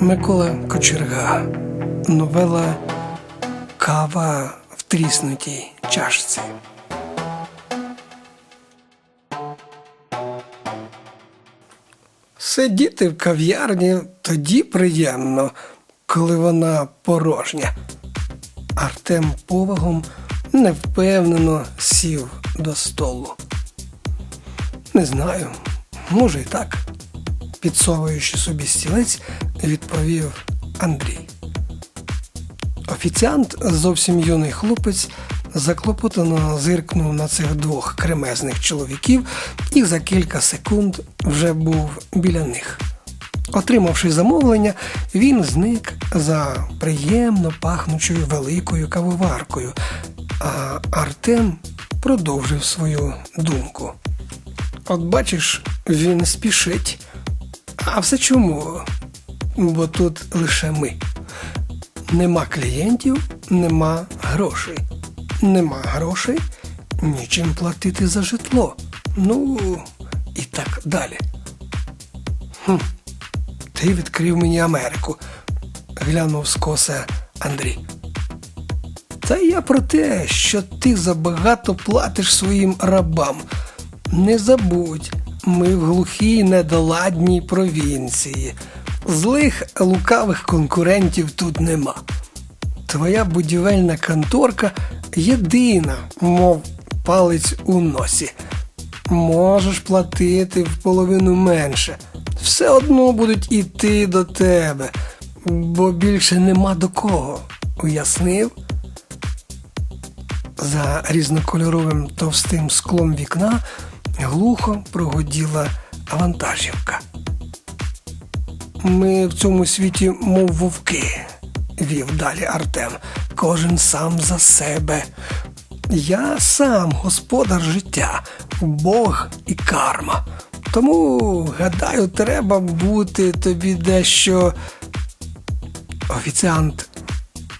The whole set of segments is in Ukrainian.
Микола Кочерга. Новела Кава в тріснутій чашці. Сидіти в кав'ярні тоді приємно, коли вона порожня. Артем повагом невпевнено сів до столу. Не знаю, може і так, підсовуючи собі стілець, відповів Андрій. Офіціант, зовсім юний хлопець, заклопотано зиркнув на цих двох кремезних чоловіків і за кілька секунд вже був біля них. Отримавши замовлення, він зник за приємно пахнучою великою кавоваркою, а Артем продовжив свою думку. От бачиш, він спішить. А все чому? Бо тут лише ми. Нема клієнтів, нема грошей. Нема грошей, нічим платити за житло. Ну і так далі. Хм, ти відкрив мені Америку, глянув скоса Андрій. Та я про те, що ти забагато платиш своїм рабам. Не забудь, ми в глухій недоладній провінції. Злих лукавих конкурентів тут нема. Твоя будівельна конторка єдина, мов палець у носі. Можеш платити в половину менше. Все одно будуть іти до тебе, бо більше нема до кого. Уяснив? За різнокольоровим товстим склом вікна глухо прогуділа вантажівка. Ми в цьому світі, мов вовки, вів далі Артем. Кожен сам за себе. Я сам господар життя, Бог і карма. Тому, гадаю, треба бути тобі дещо. Офіціант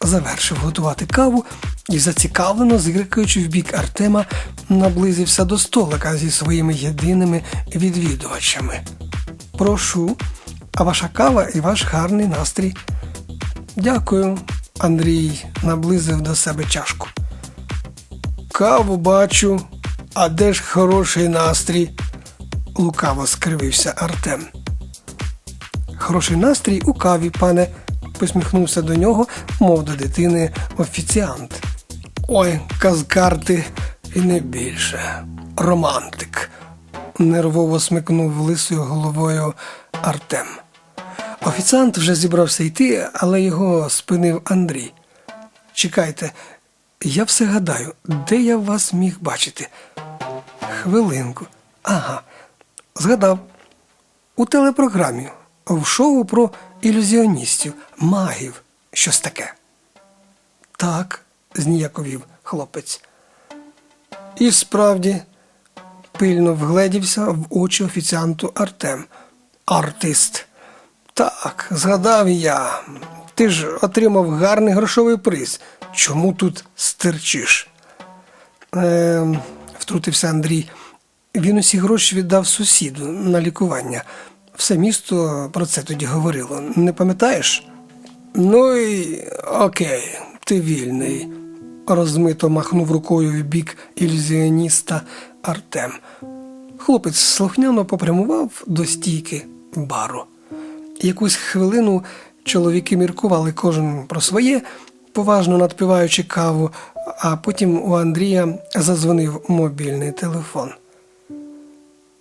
завершив готувати каву і, зацікавлено зиркаючи в бік Артема, наблизився до столика зі своїми єдиними відвідувачами. Прошу, а ваша кава і ваш гарний настрій. Дякую, Андрій наблизив до себе чашку. Каву бачу, а де ж хороший настрій? лукаво скривився Артем. Хороший настрій у каві, пане, посміхнувся до нього, мов до дитини офіціант. Ой, казкарти і не більше. Романтик. нервово смикнув лисою головою Артем. Офіціант вже зібрався йти, але його спинив Андрій. Чекайте, я все гадаю, де я вас міг бачити? Хвилинку. Ага, згадав. У телепрограмі, в шоу про ілюзіоністів, магів, щось таке. Так, зніяковів хлопець. І справді пильно вгледівся в очі офіціанту Артем. Артист. Так, згадав я. Ти ж отримав гарний грошовий приз. Чому тут стерчиш? Е, втрутився Андрій. Він усі гроші віддав сусіду на лікування. Все місто про це тоді говорило. Не пам'ятаєш? Ну і окей, ти вільний, розмито махнув рукою в бік ілюзіоніста Артем. Хлопець слухняно попрямував до стійки бару. Якусь хвилину чоловіки міркували кожен про своє, поважно надпиваючи каву, а потім у Андрія задзвонив мобільний телефон.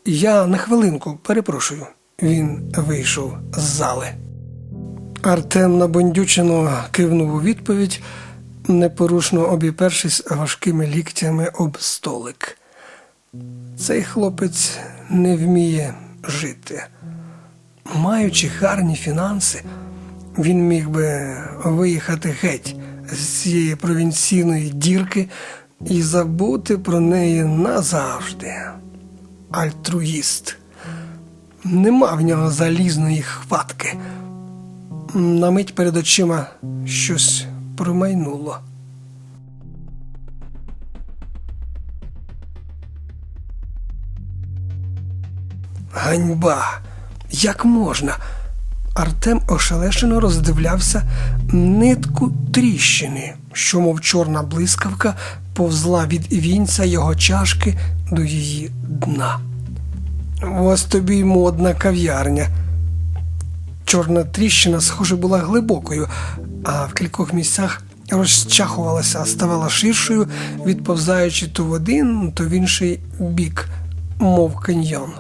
Я на хвилинку перепрошую. Він вийшов з зали. Артем набондючено кивнув у відповідь, непорушно обіпершись важкими ліктями об столик. Цей хлопець не вміє жити. Маючи гарні фінанси, він міг би виїхати геть з цієї провінційної дірки і забути про неї назавжди. Альтруїст. Нема в нього залізної хватки. На мить перед очима щось промайнуло. Ганьба! Як можна? Артем ошелешено роздивлявся нитку тріщини, що, мов чорна блискавка, повзла від вінця його чашки до її дна. Ось тобі й модна кав'ярня. Чорна тріщина, схоже, була глибокою, а в кількох місцях розчахувалася, ставала ширшою, відповзаючи то в один, то в інший бік, мов каньйон.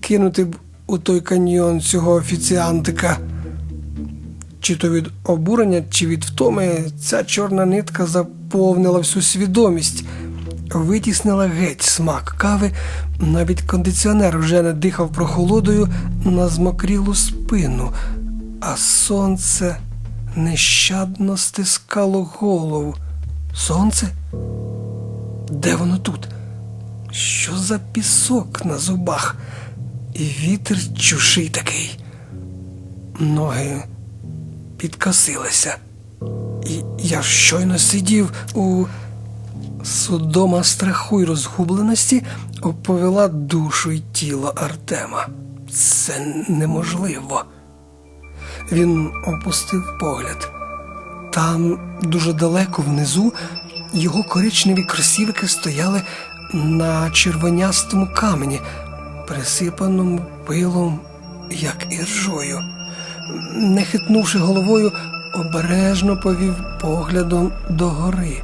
Кинути б у той каньйон цього офіціантика. Чи то від обурення, чи від втоми ця чорна нитка заповнила всю свідомість, витіснила геть смак кави, навіть кондиціонер вже не дихав прохолодою на змокрілу спину, а сонце нещадно стискало голову. Сонце? Де воно тут? Що за пісок на зубах? І вітер чужий такий. Ноги підкосилися. І я щойно сидів у судома страху й розгубленості оповела душу й тіло Артема. Це неможливо. Він опустив погляд. Там, дуже далеко внизу, його коричневі кросівки стояли на червонястому камені, присипаному пилом, як іржою. Не хитнувши головою, обережно повів поглядом догори.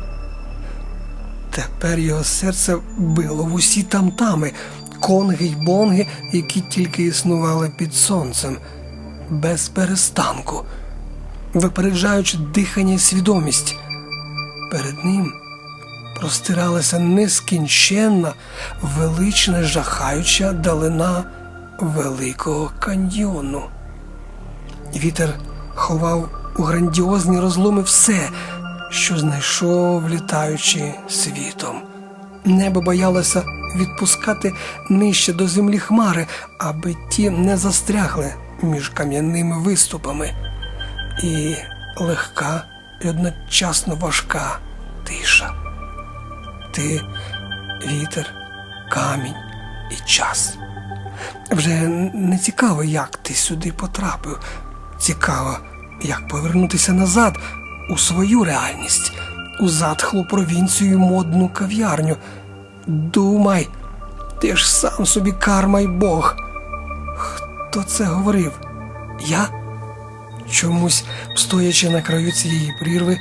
Тепер його серце било в усі тамтами, конги й бонги, які тільки існували під сонцем, без перестанку, випереджаючи дихання й свідомість. Перед ним простиралася нескінченна, велична, жахаюча далина великого каньйону. Вітер ховав у грандіозні розломи все, що знайшов, літаючи світом. Небо боялося відпускати нижче до землі хмари, аби ті не застрягли між кам'яними виступами. І легка і одночасно важка тиша. Ти вітер, камінь і час. Вже не цікаво, як ти сюди потрапив. Цікаво, як повернутися назад у свою реальність, у затхлу провінцію модну кав'ярню. Думай, ти ж сам собі карма й Бог. Хто це говорив? Я? Чомусь, стоячи на краю цієї прірви,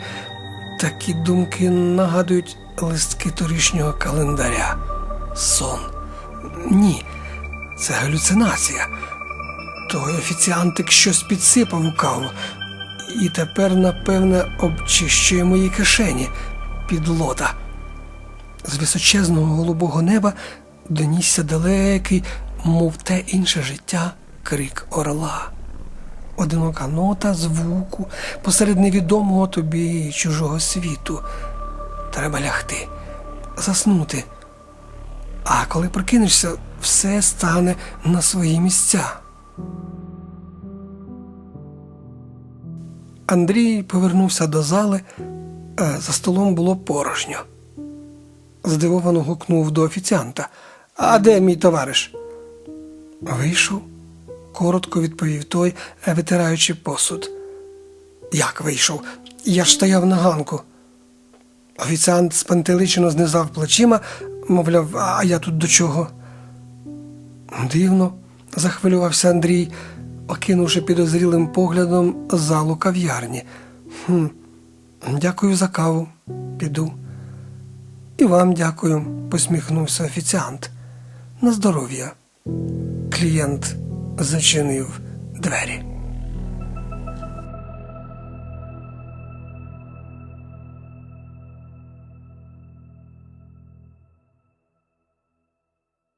такі думки нагадують листки торішнього календаря. Сон. Ні, це галюцинація. Той офіціантик щось підсипав у каву, і тепер, напевне, обчищує мої кишені під лота. З височезного голубого неба донісся далекий, мов те інше життя, крик орла. Одинока нота звуку посеред невідомого тобі чужого світу. Треба лягти, заснути. А коли прокинешся, все стане на свої місця. Андрій повернувся до зали, а за столом було порожньо. Здивовано гукнув до офіціанта. А де мій товариш? Вийшов, коротко відповів той, витираючи посуд. Як вийшов? Я ж стояв на ганку. Офіціант спантеличено знизав плечима, мовляв, а я тут до чого? Дивно, захвилювався Андрій, окинувши підозрілим поглядом залу кав'ярні. «Хм, Дякую за каву, піду. І вам дякую, посміхнувся офіціант. На здоров'я. Клієнт зачинив двері.